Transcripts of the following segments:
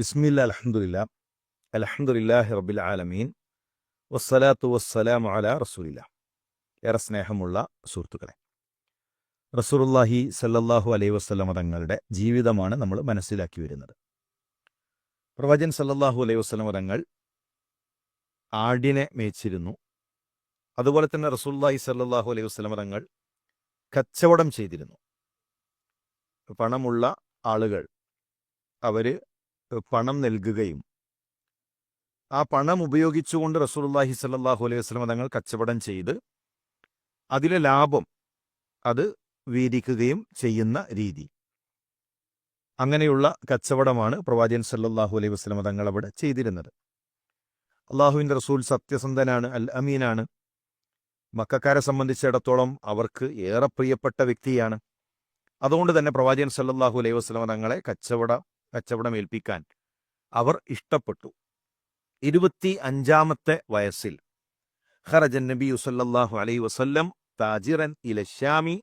ബിസ്മില്ല അലഹമുല്ല അലഹമുല്ലാഹി റബിൽ ആലമീൻ വസ്സലാത്തു വസ്സലാം അല റസൂലില്ല. ഏറെ സ്നേഹമുള്ള സുഹൃത്തുക്കളെ റസൂറുല്ലാഹി സല്ലല്ലാഹു അലൈഹി വസ്ലമ തങ്ങളുടെ ജീവിതമാണ് നമ്മൾ മനസ്സിലാക്കി വരുന്നത്. പ്രവചൻ സല്ലല്ലാഹു അലൈഹി വസ്ലമ തങ്ങൾ ആടിനെ മേച്ചിരുന്നു അതുപോലെ തന്നെ റസൂല്ലാഹി സല്ലാഹു അലൈഹി വസ്ലമ തങ്ങൾ കച്ചവടം ചെയ്തിരുന്നു. പണമുള്ള ആളുകൾ അവർ പണം നൽകുകയും ആ പണം ഉപയോഗിച്ചുകൊണ്ട് റസൂലുള്ളാഹി സല്ലാഹു അലൈഹി വസല്ലം തങ്ങൾ കച്ചവടം ചെയ്ത് അതിലെ ലാഭം അത് വീതിക്കുകയും ചെയ്യുന്ന രീതി. അങ്ങനെയുള്ള കച്ചവടമാണ് പ്രവാചകൻ സല്ലാഹു അലൈഹി വസല്ലം തങ്ങൾ അവിടെ ചെയ്തിരുന്നത്. അള്ളാഹുവിന്റെ റസൂൽ സത്യസന്ധനാണ് അൽ അമീനാണ്. മക്കാരെ സംബന്ധിച്ചിടത്തോളം അവർക്ക് ഏറെ പ്രിയപ്പെട്ട വ്യക്തിയാണ്. അതുകൊണ്ട് തന്നെ പ്രവാചകൻ സല്ലാഹു അലൈഹി വസ്ലമ തങ്ങളെ കച്ചവട കച്ചവടം ഏൽപ്പിക്കാൻ അവർ ഇഷ്ടപ്പെട്ടു. ഇരുപത്തി അഞ്ചാമത്തെ വയസ്സിൽ ഖറജൻ നബി സല്ലല്ലാഹു അലൈഹി വസല്ലം താജിറൻ ഇലശ്യാമി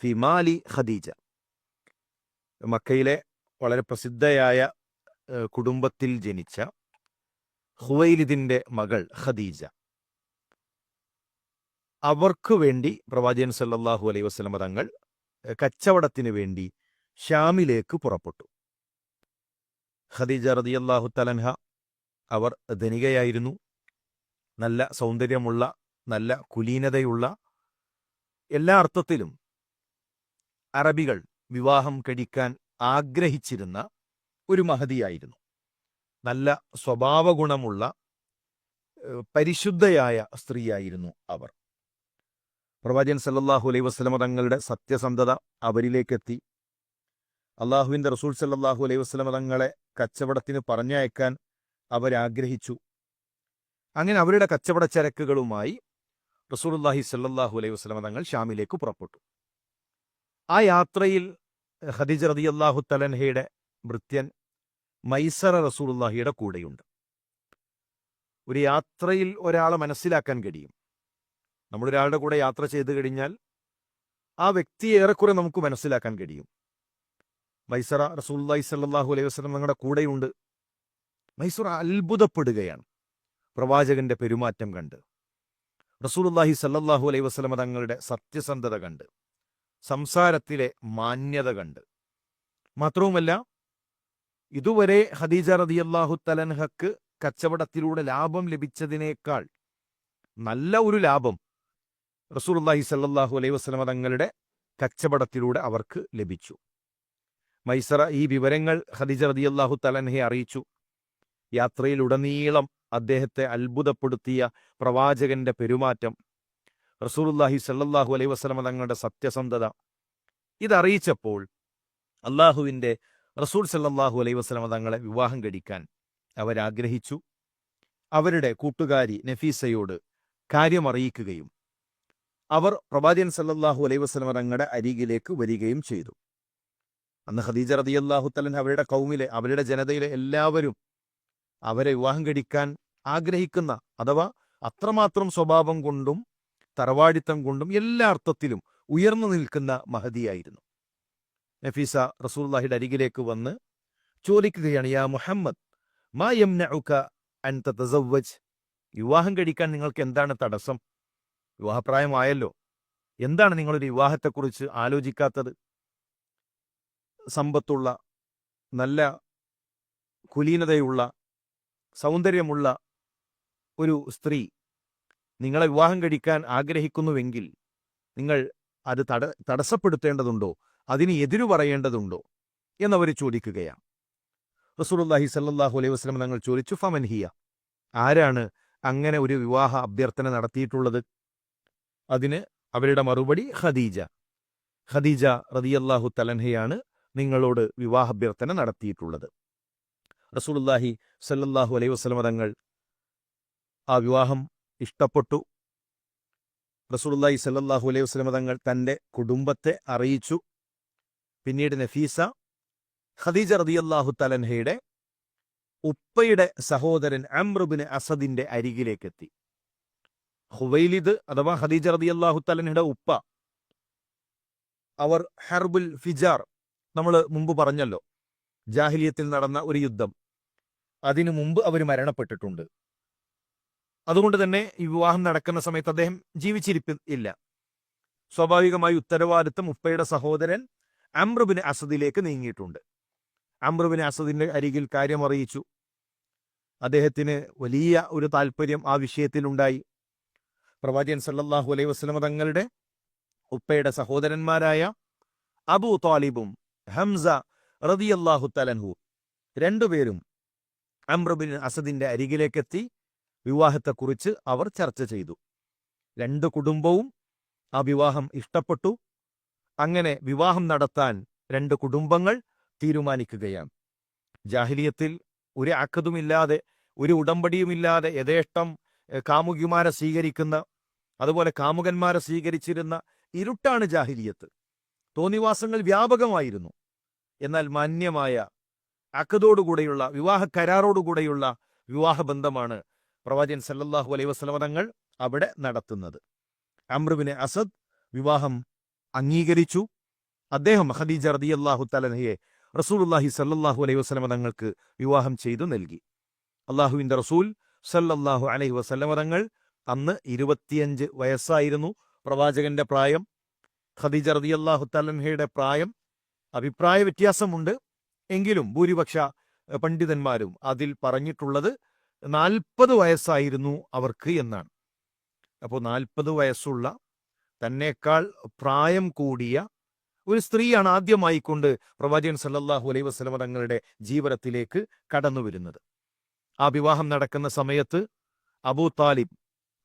ഫിമാലി ഖദീജ. മക്കയിലെ വളരെ പ്രസിദ്ധയായ കുടുംബത്തിൽ ജനിച്ച ഹുവൈലിദിന്റെ മകൾ ഖദീജ. അവർക്ക് വേണ്ടി പ്രവാചകൻ സല്ലല്ലാഹു അലൈഹി വസല്ലം തങ്ങൾ കച്ചവടത്തിന് വേണ്ടി ഷ്യാമിലേക്ക് പുറപ്പെട്ടു. ഖദീജ റതിയല്ലാഹു തലൻഹ അവർ ധനികയായിരുന്നു. നല്ല സൗന്ദര്യമുള്ള നല്ല കുലീനതയുള്ള എല്ലാ അർത്ഥത്തിലും അറബികൾ വിവാഹം കഴിക്കാൻ ആഗ്രഹിച്ചിരുന്ന ഒരു മഹതിയായിരുന്നു. നല്ല സ്വഭാവഗുണമുള്ള പരിശുദ്ധയായ സ്ത്രീയായിരുന്നു അവർ. പ്രവാചകൻ സല്ലാഹു അലൈഹി വസല്ലമ തങ്ങളുടെ സത്യസന്ധത അവരിലേക്കെത്തി. അള്ളാഹുവിന്റെ റസൂൽ സല്ലാഹു അലൈഹി വസ്ലം തങ്ങളെ കച്ചവടത്തിന് പറഞ്ഞയക്കാൻ അവരാഗ്രഹിച്ചു. അങ്ങനെ അവരുടെ കച്ചവട ചരക്കുകളുമായി റസൂലുള്ളാഹി സല്ലാഹു അലൈഹി വസല്ലമ തങ്ങൾ ഷാമിലേക്ക് പുറപ്പെട്ടു. ആ യാത്രയിൽ ഹദീജ് റതി അള്ളാഹു തലൻഹയുടെ ഭൃത്യൻ മൈസറ റസൂലുള്ളാഹിയുടെ കൂടെയുണ്ട്. ഒരു യാത്രയിൽ ഒരാളെ മനസ്സിലാക്കാൻ കഴിയും. നമ്മളൊരാളുടെ കൂടെ യാത്ര ചെയ്തു കഴിഞ്ഞാൽ ആ വ്യക്തിയെ ഏറെക്കുറെ നമുക്ക് മനസ്സിലാക്കാൻ കഴിയും. മൈസറ റസൂല്ലായി സല്ലാഹു അലൈഹി വസ്ലം നിങ്ങളുടെ കൂടെയുണ്ട്. മൈസൂർ അത്ഭുതപ്പെടുകയാണ്. പ്രവാചകന്റെ പെരുമാറ്റം കണ്ട്. റസൂലുല്ലാഹി സല്ലാഹു അലൈഹി വസ്ലമ തങ്ങളുടെ സത്യസന്ധത കണ്ട്. സംസാരത്തിലെ മാന്യത കണ്ട്. മാത്രവുമല്ല ഇതുവരെ ഖദീജ റളിയല്ലാഹു തലൻഹക്ക് കച്ചവടത്തിലൂടെ ലാഭം ലഭിച്ചതിനേക്കാൾ നല്ല ഒരു ലാഭം റസൂലുള്ളാഹി സല്ലാഹു അലൈഹി വസ്ലമ തങ്ങളുടെ കച്ചവടത്തിലൂടെ അവർക്ക് ലഭിച്ചു. മൈസറ ഈ വിവരങ്ങൾ ഖദീജ റളിയല്ലാഹു തലൻഹെ അറിയിച്ചു. യാത്രയിലുടനീളം അദ്ദേഹത്തെ അത്ഭുതപ്പെടുത്തിയ പ്രവാചകന്റെ പെരുമാറ്റം. റസൂലുള്ളാഹി സല്ലാഹു അലൈ വസ്ലമ തങ്ങളുടെ സത്യസന്ധത. ഇതറിയിച്ചപ്പോൾ അള്ളാഹുവിന്റെ റസൂൽ സല്ലാഹു അലൈ വസ്ലമ തങ്ങളെ വിവാഹം കഴിക്കാൻ അവരാഗ്രഹിച്ചു. അവരുടെ കൂട്ടുകാരി നഫീസയോട് കാര്യമറിയിക്കുകയും അവർ പ്രവാചകൻ സല്ലാഹു അലൈഹി വസ്ലമ തങ്ങളുടെ അരികിലേക്ക് വരികയും ചെയ്തു. അന്ന് ഖദീജ റളിയല്ലാഹു അള്ളാഹുത്തലൻ അവരുടെ കൗമിലെ അവരുടെ ജനതയിലെ എല്ലാവരും അവരെ വിവാഹം കഴിക്കാൻ ആഗ്രഹിക്കുന്ന അഥവാ അത്രമാത്രം സ്വഭാവം കൊണ്ടും തറവാടിത്തം കൊണ്ടും എല്ലാ അർത്ഥത്തിലും ഉയർന്നു നിൽക്കുന്ന മഹതിയായിരുന്നു. നഫീസ റസൂല്ലാഹിയുടെ അരികിലേക്ക് വന്ന് ചോദിക്കുകയാണ് യാ മുഹമ്മദ് മാ യംനഉക അൻ വിവാഹം കഴിക്കാൻ നിങ്ങൾക്ക് എന്താണ് തടസ്സം? വിവാഹപ്രായമായല്ലോ. എന്താണ് നിങ്ങളൊരു വിവാഹത്തെക്കുറിച്ച് ആലോചിക്കാത്തത്? സമ്പത്തുള്ള നല്ല കുലീനതയുള്ള സൗന്ദര്യമുള്ള ഒരു സ്ത്രീ നിങ്ങളെ വിവാഹം കഴിക്കാൻ ആഗ്രഹിക്കുന്നുവെങ്കിൽ നിങ്ങൾ അത് തട തടസ്സപ്പെടുത്തേണ്ടതുണ്ടോ? അതിന് എതിരു പറയേണ്ടതുണ്ടോ? എന്നവർ ചോദിക്കുകയാണ്. റസൂലുള്ളാഹി സല്ലാഹു അലൈഹി വസ്ലം തങ്ങൾ ചോദിച്ചു ഫമൻഹിയ ആരാണ് അങ്ങനെ ഒരു വിവാഹ അഭ്യർത്ഥന നടത്തിയിട്ടുള്ളത്? അതിന് അവരുടെ മറുപടി ഖദീജ. ഖദീജ റതിയല്ലാഹു തലൻഹയാണ് നിങ്ങളോട് വിവാഹാഭ്യർത്ഥന നടത്തിയിട്ടുള്ളത്. റസൂലുല്ലാഹി സല്ലാഹു അലൈഹി വസ്ലമ തങ്ങൾ ആ വിവാഹം ഇഷ്ടപ്പെട്ടു. റസൂലുല്ലാഹി സല്ലാഹു അലൈഹി വസ്ലമ തങ്ങൾ തന്റെ കുടുംബത്തെ അറിയിച്ചു. പിന്നീട് നഫീസ ഖദീജ റളിയല്ലാഹു തലൻഹയുടെ ഉപ്പയുടെ സഹോദരൻ അമ്രുബിന് അസദിന്റെ അരികിലേക്കെത്തി. ഹുവൈലിദ് അഥവാ ഖദീജ റളിയല്ലാഹു തലൻഹയുടെ ഉപ്പ. അവർ ഹർബുൽ ഫിജാർ നമ്മൾ മുമ്പ് പറഞ്ഞല്ലോ ജാഹിലിയത്തിൽ നടന്ന ഒരു യുദ്ധം. അതിനു മുമ്പ് അവർ മരണപ്പെട്ടിട്ടുണ്ട്. അതുകൊണ്ട് തന്നെ ഈ വിവാഹം നടക്കുന്ന സമയത്ത് അദ്ദേഹം ജീവിച്ചിരിപ്പില്ല സ്വാഭാവികമായി ഉത്തരവാദിത്തം ഉപ്പയുടെ സഹോദരൻ അമ്രുബിന് അസദിലേക്ക് നീങ്ങിയിട്ടുണ്ട്. അമ്രുബിന് അസദിന്റെ അരികിൽ കാര്യം അറിയിച്ചു അദ്ദേഹത്തിന് വലിയ ഒരു താല്പര്യം ആ വിഷയത്തിലുണ്ടായി. പ്രവാചകൻ സല്ലാഹു അലൈഹി വസല്ലമ തങ്ങളുടെ ഉപ്പയുടെ സഹോദരന്മാരായ അബു താലിബും ഹംസ റതിയല്ലാഹു തലൻഹു രണ്ടുപേരും അമ്രബിൻ അസദിന്റെ അരികിലേക്കെത്തി വിവാഹത്തെക്കുറിച്ച് അവർ ചർച്ച ചെയ്തു. രണ്ട് കുടുംബവും ആ വിവാഹം ഇഷ്ടപ്പെട്ടു. അങ്ങനെ വിവാഹം നടത്താൻ രണ്ട് കുടുംബങ്ങൾ തീരുമാനിക്കുകയാണ്. ജാഹിലിയത്തിൽ ഒരു അക്കതുമില്ലാതെ ഒരു ഉടമ്പടിയുമില്ലാതെ യഥേഷ്ടം കാമുകിമാരെ സ്വീകരിക്കുന്ന അതുപോലെ കാമുകന്മാരെ സ്വീകരിച്ചിരുന്ന ഇരുട്ടാണ് ജാഹിലിയത്ത്. തോന്നിവാസങ്ങൾ വ്യാപകമായിരുന്നു. എന്നാൽ മാന്യമായ അക്കതോടുകൂടെയുള്ള വിവാഹ കരാറോടുകൂടെയുള്ള വിവാഹ ബന്ധമാണ് പ്രവാചകൻ സല്ലല്ലാഹു അലൈഹി വസല്ലമ തങ്ങൾ അവിടെ നടത്തുന്നത്. അമ്രുബിന് അസദ് വിവാഹം അംഗീകരിച്ചു. അദ്ദേഹം ഖദീജ റളിയല്ലാഹു തലഹയെ റസൂലുള്ളാഹി സല്ലല്ലാഹു അലൈഹി വസല്ലമ തങ്ങൾക്ക് വിവാഹം ചെയ്തു നൽകി. അള്ളാഹുവിന്റെ റസൂൽ സല്ലല്ലാഹു അലൈഹി വസല്ലമ തങ്ങൾ അന്ന് ഇരുപത്തിയഞ്ച് വയസ്സായിരുന്നു. പ്രവാചകന്റെ പ്രായം ഖദീജ റളിയല്ലാഹു തലഹയുടെ പ്രായം അഭിപ്രായ വ്യത്യാസമുണ്ട്. എങ്കിലും ഭൂരിപക്ഷ പണ്ഡിതന്മാരും അതിൽ പറഞ്ഞിട്ടുള്ളത് നാൽപ്പത് വയസ്സായിരുന്നു അവർക്ക് എന്നാണ്. അപ്പോൾ നാൽപ്പത് വയസ്സുള്ള തന്നേക്കാൾ പ്രായം കൂടിയ ഒരു സ്ത്രീയാണ് ആദ്യമായി കൊണ്ട് പ്രവാചകൻ സല്ലാഹു അലൈ വസ്ലമ തങ്ങളുടെ ജീവിതത്തിലേക്ക് കടന്നു വരുന്നത് ആ വിവാഹം നടക്കുന്ന സമയത്ത് അബൂ താലിബ്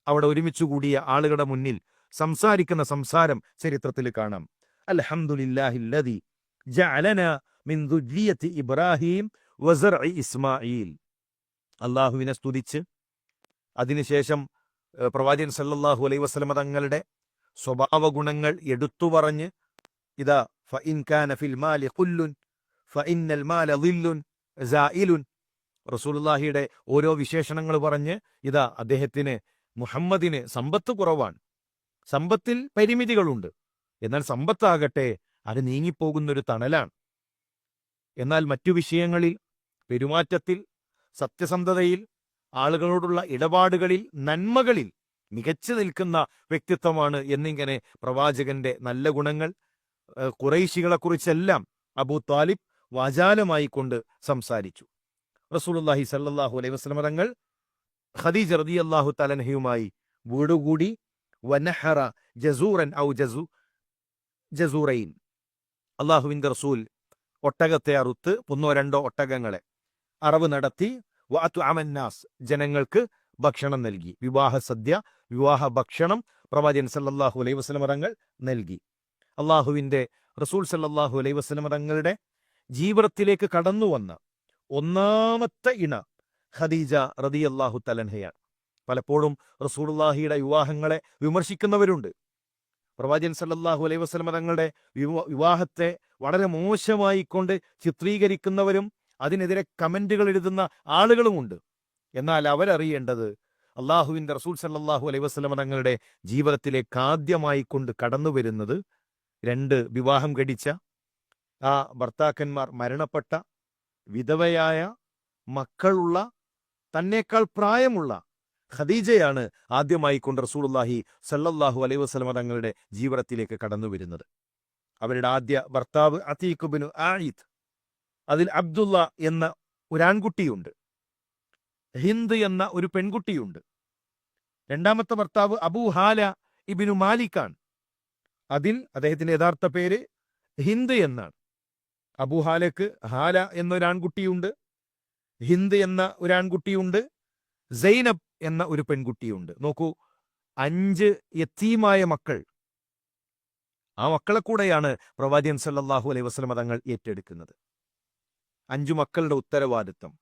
അവിടെ ഒരുമിച്ച് കൂടിയ ആളുകളുടെ മുന്നിൽ സംസാരിക്കുന്ന സംസാരം ചരിത്രത്തിൽ കാണാം. അൽഹംദുലില്ലാഹില്ലദി ജഅലന മിൻ ഇബ്രാഹിം വസർഇ ഇസ്മായിൽ അള്ളാഹുവിനെ സ്തുതിച്ച് അതിനുശേഷം പ്രവാചകൻ സല്ലല്ലാഹു അലൈഹി വസല്ലമ തങ്ങളുടെ സ്വഭാവ ഗുണങ്ങൾ എടുത്തു പറഞ്ഞ് ഇതാ ഫഇൻ കാന ഫിൽ മാലി ഖുല്ലുൻ ഫഇന്നൽ ഓരോ വിശേഷണങ്ങൾ പറഞ്ഞ് ഇതാ അദ്ദേഹത്തിന് മുഹമ്മദിന് സമ്പത്ത് കുറവാണ്. സമ്പത്തിൽ പരിമിതികളുണ്ട്. എന്നാൽ സമ്പത്താകട്ടെ അത് നീങ്ങിപ്പോകുന്നൊരു തണലാണ്. എന്നാൽ മറ്റു വിഷയങ്ങളിൽ പെരുമാറ്റത്തിൽ സത്യസന്ധതയിൽ ആളുകളോടുള്ള ഇടപാടുകളിൽ നന്മകളിൽ മികച്ചു നിൽക്കുന്ന വ്യക്തിത്വമാണ് എന്നിങ്ങനെ പ്രവാചകന്റെ നല്ല ഗുണങ്ങൾ കുറൈശികളെക്കുറിച്ചെല്ലാം അബൂ താലിബ് വാചാലമായി കൊണ്ട് സംസാരിച്ചു. റസൂലുള്ളാഹി സല്ലാഹു അലൈഹി വസ്ലമ തങ്ങൾ ഖദീജ അള്ളാഹു തലൻഹയുമായി വീടുകൂടി വനഹറ ജസൂറൻ ഔ ജസു ജസൂറൈൻ അള്ളാഹുവിന്റെ റസൂൽ ഒട്ടകത്തെ അറുത്ത് ഒന്നോ രണ്ടോ ഒട്ടകങ്ങളെ അറവ് നടത്തി വാത്തു അമന്നാസ് ജനങ്ങൾക്ക് ഭക്ഷണം നൽകി. വിവാഹ സദ്യ വിവാഹ ഭക്ഷണം പ്രവാചകൻ സല്ലാഹു അലൈഹി വസ്ലമറങ്ങൾ നൽകി. അള്ളാഹുവിന്റെ റസൂൽ സല്ലാഹു അലൈഹി വസ്ലമറങ്ങളുടെ ജീവിതത്തിലേക്ക് കടന്നു വന്ന ഒന്നാമത്തെ ഇണ ഖദീജ റളിയല്ലാഹു തലൻഹയാണ് പലപ്പോഴും റസൂലുള്ളാഹിയുടെ വിവാഹങ്ങളെ വിമർശിക്കുന്നവരുണ്ട്. പ്രവാചകൻ സല്ലാഹു അലൈഹി വസ്ലമ തങ്ങളുടെ വിവാ- വിവാഹത്തെ വളരെ മോശമായി കൊണ്ട് ചിത്രീകരിക്കുന്നവരും അതിനെതിരെ കമന്റുകൾ എഴുതുന്ന ആളുകളുമുണ്ട് എന്നാൽ അവരറിയേണ്ടത് അള്ളാഹുവിന്റെ റസൂൽ സല്ലാഹു അലൈഹി വസ്ലമ തങ്ങളുടെ ജീവിതത്തിലേക്ക് ആദ്യമായി കൊണ്ട് കടന്നു വരുന്നത് രണ്ട് വിവാഹം കഴിച്ച ആ ഭർത്താക്കന്മാർ മരണപ്പെട്ട വിധവയായ മക്കളുള്ള തന്നേക്കാൾ പ്രായമുള്ള ഖദീജയാണ് ആദ്യമായി കൊണ്ട് റസൂലുള്ളാഹി സല്ലല്ലാഹു അലൈഹി വസ്ലമ തങ്ങളുടെ ജീവിതത്തിലേക്ക് കടന്നു വരുന്നത് അവരുടെ ആദ്യ ഭർത്താവ് അതീഖുബിനു ആയിദ്. അതിൽ അബ്ദുള്ള എന്ന ഒരാൺകുട്ടിയുണ്ട്. ഹിന്ദ് എന്ന ഒരു പെൺകുട്ടിയുണ്ട്. രണ്ടാമത്തെ ഭർത്താവ് അബു ഹാല ഇബിനു മാലിക്കാണ്. അതിൽ അദ്ദേഹത്തിന്റെ യഥാർത്ഥ പേര് ഹിന്ദ് എന്നാണ്. അബൂ ഹാലക്ക് ഹാല എന്നൊരാൺകുട്ടിയുണ്ട് ഹിന്ദ് എന്ന ഒരു ആൺകുട്ടിയുണ്ട് സൈനബ് എന്ന ഒരു പെൺകുട്ടിയുണ്ട്. നോക്കൂ അഞ്ച് യത്തീമായ മക്കൾ. ആ മക്കളെ കൂടെയാണ് പ്രവാചകൻ സല്ലാഹു അലൈഹി വസ്ലമ തങ്ങൾ ഏറ്റെടുക്കുന്നത്. അഞ്ചു മക്കളുടെ ഉത്തരവാദിത്വം.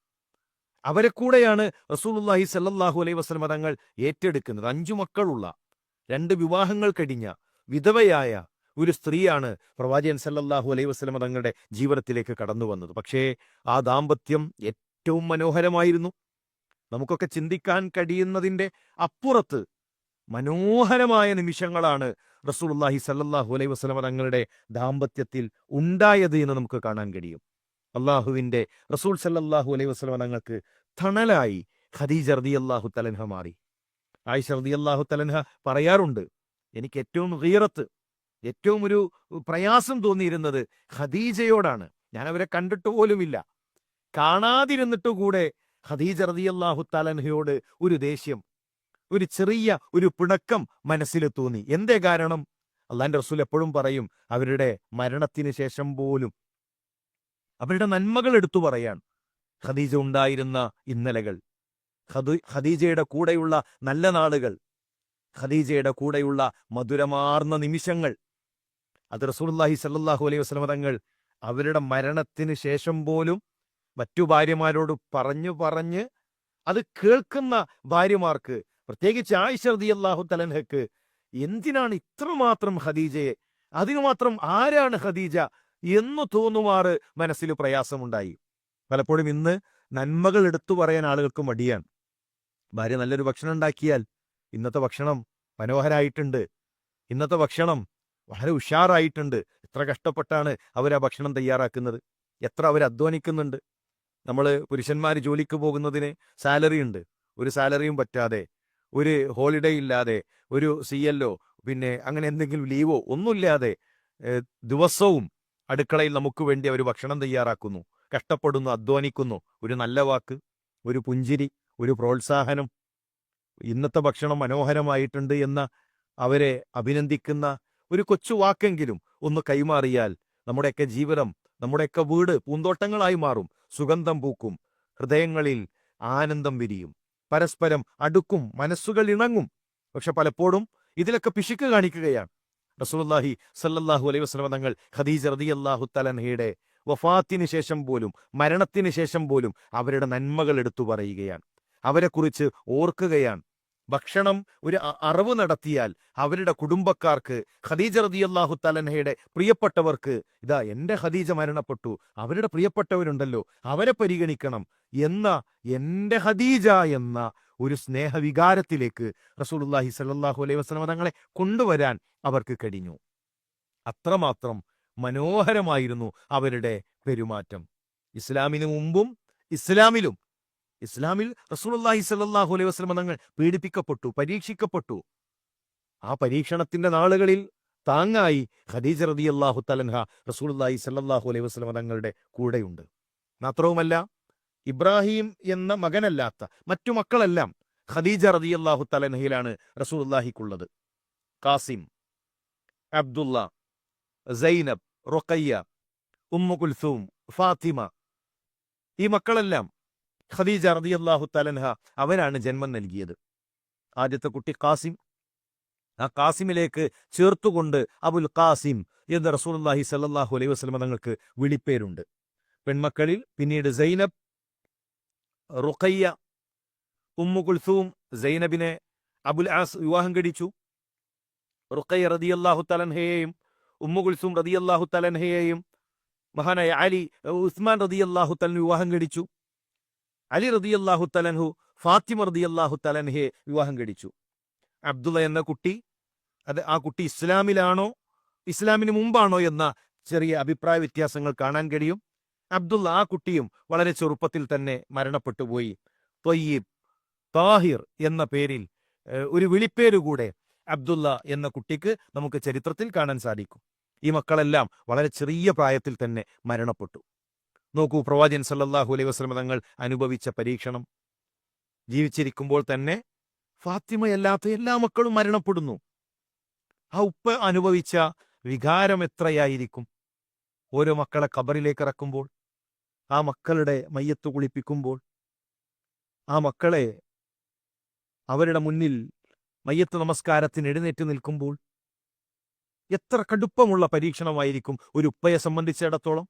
അവരെ കൂടെയാണ് റസൂലുള്ളാഹി സല്ലാഹു അലൈഹി വസ്ലമ തങ്ങൾ ഏറ്റെടുക്കുന്നത്. അഞ്ചു മക്കളുള്ള രണ്ട് വിവാഹങ്ങൾ കഴിഞ്ഞ വിധവയായ ഒരു സ്ത്രീയാണ് പ്രവാചകൻ സല്ലല്ലാഹു അലൈഹി വസ്ലമ തങ്ങളുടെ ജീവിതത്തിലേക്ക് കടന്നു വന്നത് പക്ഷേ ആ ദാമ്പത്യം ഏറ്റവും മനോഹരമായിരുന്നു. നമുക്കൊക്കെ ചിന്തിക്കാൻ കഴിയുന്നതിന്റെ അപ്പുറത്ത് മനോഹരമായ നിമിഷങ്ങളാണ് റസൂലുള്ളാഹി സല്ലാഹു അലൈഹി വസ്ലമ തങ്ങളുടെ ദാമ്പത്യത്തിൽ ഉണ്ടായത് എന്ന് നമുക്ക് കാണാൻ കഴിയും. അള്ളാഹുവിന്റെ റസൂൽ സല്ലാഹു അലൈഹി വസ്ലമ തങ്ങൾക്ക് തണലായി ഖദീജ അള്ളാഹു തലൻഹ മാറി. ആയിഷ അള്ളാഹു തലൻഹ പറയാറുണ്ട് എനിക്ക് ഏറ്റവും ഗീറത്ത് ഏറ്റവും ഒരു പ്രയാസം തോന്നിയിരുന്നത് ഖദീജയോടാണ്. ഞാൻ അവരെ കണ്ടിട്ട് പോലുമില്ല. കാണാതിരുന്നിട്ട് കൂടെ ഖദീജ റതിയല്ലാഹു തലൻഹയോട് ഒരു ദേഷ്യം ഒരു ചെറിയ ഒരു പിണക്കം മനസ്സിൽ തോന്നി. എന്തേ കാരണം? അള്ളാന്റെ റസൂൽ എപ്പോഴും പറയും അവരുടെ മരണത്തിന് ശേഷം പോലും അവരുടെ നന്മകൾ എടുത്തു പറയാൻ ഖദീജ ഉണ്ടായിരുന്ന ഇന്നലകൾ ഖദു- ഖദീജയുടെ കൂടെയുള്ള നല്ല നാളുകൾ ഖദീജയുടെ കൂടെയുള്ള മധുരമാർന്ന നിമിഷങ്ങൾ. അത് റസൂൽ റസൂലുള്ളാഹി സല്ലാഹു അലൈഹി വസ്ലമതങ്ങൾ അവരുടെ മരണത്തിന് ശേഷം പോലും മറ്റു ഭാര്യമാരോട് പറഞ്ഞു പറഞ്ഞ് അത് കേൾക്കുന്ന ഭാര്യമാർക്ക് പ്രത്യേകിച്ച് ആയിഷർദി അള്ളാഹു തലൻഹക്ക് എന്തിനാണ് ഇത്രമാത്രം ഖദീജയെ അതിനു മാത്രം ആരാണ് ഖദീജ എന്ന് തോന്നുമാറ് മനസ്സിൽ പ്രയാസമുണ്ടായി. പലപ്പോഴും ഇന്ന് നന്മകൾ എടുത്തു പറയാൻ ആളുകൾക്ക് മടിയാണ്. ഭാര്യ നല്ലൊരു ഭക്ഷണം ഉണ്ടാക്കിയാൽ ഇന്നത്തെ ഭക്ഷണം മനോഹരായിട്ടുണ്ട്. ഇന്നത്തെ ഭക്ഷണം വളരെ ഉഷാറായിട്ടുണ്ട്. എത്ര കഷ്ടപ്പെട്ടാണ് അവർ ആ ഭക്ഷണം തയ്യാറാക്കുന്നത്? എത്ര അവർ അധ്വാനിക്കുന്നുണ്ട്? നമ്മൾ പുരുഷന്മാർ ജോലിക്ക് പോകുന്നതിന് സാലറി ഉണ്ട്. ഒരു സാലറിയും പറ്റാതെ ഒരു ഹോളിഡേ ഇല്ലാതെ ഒരു സി എല്ലോ പിന്നെ അങ്ങനെ എന്തെങ്കിലും ലീവോ ഒന്നുമില്ലാതെ ദിവസവും അടുക്കളയിൽ നമുക്ക് വേണ്ടി അവർ ഭക്ഷണം തയ്യാറാക്കുന്നു കഷ്ടപ്പെടുന്നു അധ്വാനിക്കുന്നു. ഒരു നല്ല വാക്ക് ഒരു പുഞ്ചിരി ഒരു പ്രോത്സാഹനം ഇന്നത്തെ ഭക്ഷണം മനോഹരമായിട്ടുണ്ട് എന്ന അവരെ അഭിനന്ദിക്കുന്ന ഒരു കൊച്ചു വാക്കെങ്കിലും ഒന്ന് കൈമാറിയാൽ നമ്മുടെയൊക്കെ ജീവിതം നമ്മുടെയൊക്കെ വീട് പൂന്തോട്ടങ്ങളായി മാറും. സുഗന്ധം പൂക്കും ഹൃദയങ്ങളിൽ ആനന്ദം വിരിയും. പരസ്പരം അടുക്കും മനസ്സുകൾ ഇണങ്ങും. പക്ഷെ പലപ്പോഴും ഇതിലൊക്കെ പിശുക്ക് കാണിക്കുകയാണ്. റസൂലുള്ളാഹി സല്ലാഹു അലൈഹി വസ്ലമ തങ്ങൾ ഖദീജ അള്ളാഹു തലൻഹയുടെ വഫാത്തിന് ശേഷം പോലും മരണത്തിന് ശേഷം പോലും അവരുടെ നന്മകൾ എടുത്തു പറയുകയാണ്. അവരെക്കുറിച്ച് ഓർക്കുകയാണ്. ഭക്ഷണം ഒരു അറിവ് നടത്തിയാൽ അവരുടെ കുടുംബക്കാർക്ക് ഖദീജ റളിയല്ലാഹു തലൻഹയുടെ പ്രിയപ്പെട്ടവർക്ക് ഇതാ എന്റെ ഖദീജ മരണപ്പെട്ടു അവരുടെ പ്രിയപ്പെട്ടവരുണ്ടല്ലോ അവരെ പരിഗണിക്കണം എന്ന എന്റെ ഖദീജ എന്ന ഒരു സ്നേഹവികാരത്തിലേക്ക് റസൂലുള്ളാഹി സല്ലാഹു അലൈഹി വസല്ലം തങ്ങളെ കൊണ്ടുവരാൻ അവർക്ക് കഴിഞ്ഞു. അത്രമാത്രം മനോഹരമായിരുന്നു അവരുടെ പെരുമാറ്റം. ഇസ്ലാമിനു മുമ്പും ഇസ്ലാമിലും ഇസ്ലാമിൽ റസൂലുള്ളാഹി സല്ലാഹു അലൈഹി വസ്ലമ തങ്ങൾ പീഡിപ്പിക്കപ്പെട്ടു പരീക്ഷിക്കപ്പെട്ടു. ആ പരീക്ഷണത്തിന്റെ നാളുകളിൽ താങ്ങായി ഖദീജ അള്ളാഹു തലൻഹ റസൂലുള്ളാഹി സല്ലാഹു അലൈഹി വസ്ലമ തങ്ങളുടെ കൂടെയുണ്ട്. മാത്രവുമല്ല ഇബ്രാഹിം എന്ന മകനല്ലാത്ത മറ്റു മക്കളെല്ലാം ഖദീജ റതി അള്ളാഹു തലൻഹയിലാണ് റസൂലുള്ളാഹിക്കുള്ളത്. Qasim Abdullah Zainab Ruqayya Umm Kulthum Fatima ഈ മക്കളെല്ലാം ഖദീജ റളിയല്ലാഹു തലൻഹ അവനാണ് ജന്മം നൽകിയത്. ആദ്യത്തെ കുട്ടി കാസിം ആ കാസിമിലേക്ക് ചേർത്തുകൊണ്ട് അബുൽ കാസിം എന്ന് റസൂലുള്ളാഹി സല്ലാഹു അലൈഹി വസ്ലമ തങ്ങൾക്ക് വിളിപ്പേരുണ്ട്. പെൺമക്കളിൽ പിന്നീട് സൈനബ് റുഖയ്യ ഉമ്മു കുൽസൂം സൈനബിനെ അബുൽ ആസ് വിവാഹം കഴിച്ചു. റുഖയ്യ റദിയല്ലാഹു തലൻഹയെയും ഉമ്മു കുൽസൂം റദിയല്ലാഹു തലൻഹയെയും മഹാനായ അലി ഉസ്മാൻ റദിയല്ലാഹു തലൻ വിവാഹം കഴിച്ചു. അലി റദിയല്ലാഹു തലൻഹു ഫാത്തിമ റദിയല്ലാഹു തലൻഹയെ വിവാഹം കഴിച്ചു. അബ്ദുള്ള എന്ന കുട്ടി അത് ആ കുട്ടി ഇസ്ലാമിലാണോ ഇസ്ലാമിന് മുമ്പാണോ എന്ന ചെറിയ അഭിപ്രായ വ്യത്യാസങ്ങൾ കാണാൻ കഴിയും. അബ്ദുള്ള ആ കുട്ടിയും വളരെ ചെറുപ്പത്തിൽ തന്നെ മരണപ്പെട്ടുപോയി തൊയ്യീബ് താഹിർ എന്ന പേരിൽ ഒരു വിളിപ്പേരുകൂടെ അബ്ദുള്ള എന്ന കുട്ടിക്ക് നമുക്ക് ചരിത്രത്തിൽ കാണാൻ സാധിക്കും. ഈ മക്കളെല്ലാം വളരെ ചെറിയ പ്രായത്തിൽ തന്നെ മരണപ്പെട്ടു. നോക്കൂ പ്രവാചകൻ സല്ലാഹു അലൈ വസ്ലമ തങ്ങൾ അനുഭവിച്ച പരീക്ഷണം. ജീവിച്ചിരിക്കുമ്പോൾ തന്നെ ഫാത്തിമയല്ലാത്ത എല്ലാ മക്കളും മരണപ്പെടുന്നു. ആ ഉപ്പ അനുഭവിച്ച വികാരം എത്രയായിരിക്കും? ഓരോ മക്കളെ കബറിലേക്ക് ഇറക്കുമ്പോൾ ആ മക്കളുടെ മയ്യത്ത് കുളിപ്പിക്കുമ്പോൾ ആ മക്കളെ അവരുടെ മുന്നിൽ മയ്യത്ത് നമസ്കാരത്തിന് എഴുന്നേറ്റ് നിൽക്കുമ്പോൾ എത്ര കടുപ്പമുള്ള പരീക്ഷണമായിരിക്കും ഒരു ഉപ്പയെ സംബന്ധിച്ചിടത്തോളം?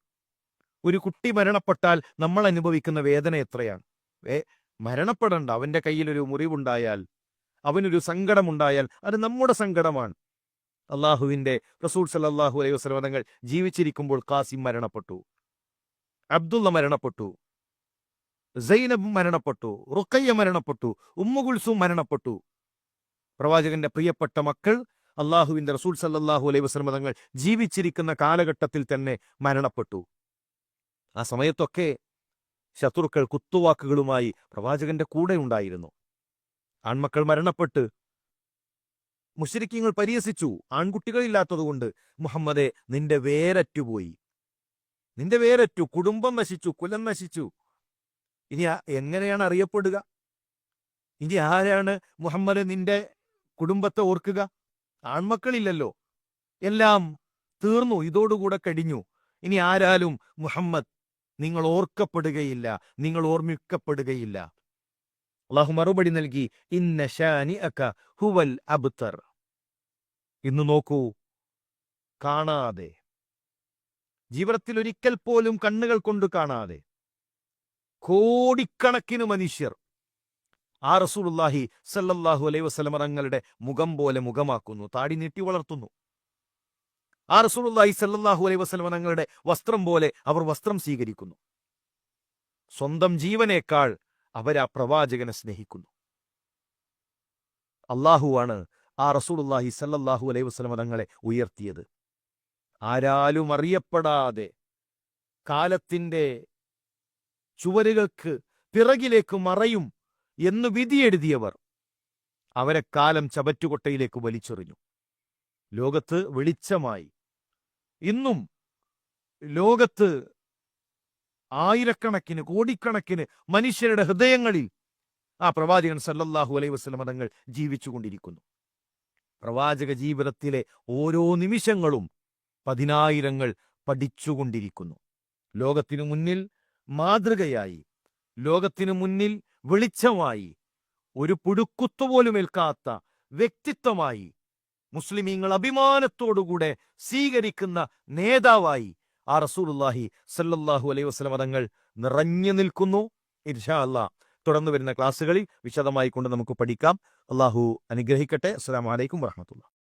ഒരു കുട്ടി മരണപ്പെട്ടാൽ നമ്മൾ അനുഭവിക്കുന്ന വേദന എത്രയാണ്? ഏ മരണപ്പെടണ്ട. അവന്റെ കയ്യിലൊരു മുറിവുണ്ടായാൽ അവനൊരു സങ്കടമുണ്ടായാൽ അത് നമ്മുടെ സങ്കടമാണ്. അള്ളാഹുവിന്റെ റസൂൽ സല്ലല്ലാഹു അലൈഹി വസല്ലം തങ്ങൾ ജീവിച്ചിരിക്കുമ്പോൾ കാസിം മരണപ്പെട്ടു. അബ്ദുള്ള മരണപ്പെട്ടു. സൈനബ് മരണപ്പെട്ടു. റുക്കയ്യ മരണപ്പെട്ടു. ഉമ്മുകുൽസും മരണപ്പെട്ടു. പ്രവാചകന്റെ പ്രിയപ്പെട്ട മക്കൾ അള്ളാഹുവിന്റെ റസൂൽ സല്ലാഹു അലൈഹി വസ്ലമതങ്ങൾ ജീവിച്ചിരിക്കുന്ന കാലഘട്ടത്തിൽ തന്നെ മരണപ്പെട്ടു. ആ സമയത്തൊക്കെ ശത്രുക്കൾ കുത്തുവാക്കുകളുമായി പ്രവാചകന്റെ കൂടെ ഉണ്ടായിരുന്നു. ആൺമക്കൾ മരണപ്പെട്ട്. മുഷരിക്കങ്ങൾ പരിഹസിച്ചു. ആൺകുട്ടികളില്ലാത്തതുകൊണ്ട് മുഹമ്മദെ നിന്റെ വേരറ്റുപോയി. നിന്റെ വേരറ്റു. കുടുംബം നശിച്ചു. കുലം നശിച്ചു. ഇനി എങ്ങനെയാണ് അറിയപ്പെടുക? ഇനി ആരാണ് മുഹമ്മദ് നിന്റെ കുടുംബത്തെ ഓർക്കുക? ആൺമക്കളില്ലല്ലോ. എല്ലാം തീർന്നു. ഇതോടുകൂടെ കഴിഞ്ഞു. ഇനി ആരാലും മുഹമ്മദ് നിങ്ങൾ ഓർക്കപ്പെടുകയില്ല നിങ്ങൾ ഓർമ്മിക്കപ്പെടുകയില്ല. അള്ളാഹു മറുപടി നൽകി ഇന്ന ഷാനി അക്ക ഹുവൽ അബ്തർ. ഇന്ന് നോക്കൂ കാണാതെ. ജീവിതത്തിൽ ഒരിക്കൽ പോലും കണ്ണുകൾ കൊണ്ട് കാണാതെ. കോടിക്കണക്കിന് മനുഷ്യർ. ആ റസൂലുള്ളാഹി സല്ലല്ലാഹു അലൈഹി വസല്ലമ തങ്ങളുടെ മുഖം പോലെ മുഖമാക്കുന്നു താടി നീട്ടി വളർത്തുന്നു. ആ റസൂലുള്ളാഹി സല്ലല്ലാഹു അലൈഹി വസല്ലമ തങ്ങളുടെ വസ്ത്രം പോലെ അവർ വസ്ത്രം സ്വീകരിക്കുന്നു. സ്വന്തം ജീവനേക്കാൾ അവർ ആ പ്രവാചകനെ സ്നേഹിക്കുന്നു. അള്ളാഹുവാണ് ആ റസൂലുള്ളാഹി സല്ലല്ലാഹു അലൈഹി വസല്ലമ തങ്ങളെ ഉയർത്തിയത്. ആരാലും അറിയപ്പെടാതെ കാലത്തിന്റെ ചുവരുകൾക്ക് പിറകിലേക്ക് മറയും എന്ന് വിധിയെഴുതിയവർ അവരെ കാലം ചവറ്റുകൊട്ടയിലേക്ക് വലിച്ചെറിഞ്ഞു. ലോകത്ത് വെളിച്ചമായി ഇന്നും ലോകത്ത് ആയിരക്കണക്കിന് കോടിക്കണക്കിന് മനുഷ്യരുടെ ഹൃദയങ്ങളിൽ ആ പ്രവാചകൻ സല്ലല്ലാഹു അലൈഹി വസ്ലം തങ്ങൾ ജീവിച്ചുകൊണ്ടിരിക്കുന്നു പ്രവാചക ജീവിതത്തിലെ ഓരോ നിമിഷങ്ങളും പതിനായിരങ്ങൾ പഠിച്ചുകൊണ്ടിരിക്കുന്നു ലോകത്തിനു മുന്നിൽ മാതൃകയായി ലോകത്തിനു മുന്നിൽ വെളിച്ചമായി ഒരു പുടുക്കുത്തുപോലും ഏൽക്കാത്ത വ്യക്തിത്വമായി മുസ്ലിമീങ്ങൾ അഭിമാനത്തോടുകൂടെ സ്വീകരിക്കുന്ന നേതാവായി ആ റസൂലുള്ളാഹി സല്ലല്ലാഹു അലൈഹി വസ്ലം തങ്ങൾ നിറഞ്ഞു നിൽക്കുന്നു. ഇൻഷാ അല്ലാ തുടർന്ന് വരുന്ന ക്ലാസ്സുകളിൽ വിശദമായി കൊണ്ട് നമുക്ക് പഠിക്കാം. അള്ളാഹു അനുഗ്രഹിക്കട്ടെ. അസ്സാം വലൈക്കും വറഹ്മത്തുള്ളാഹി.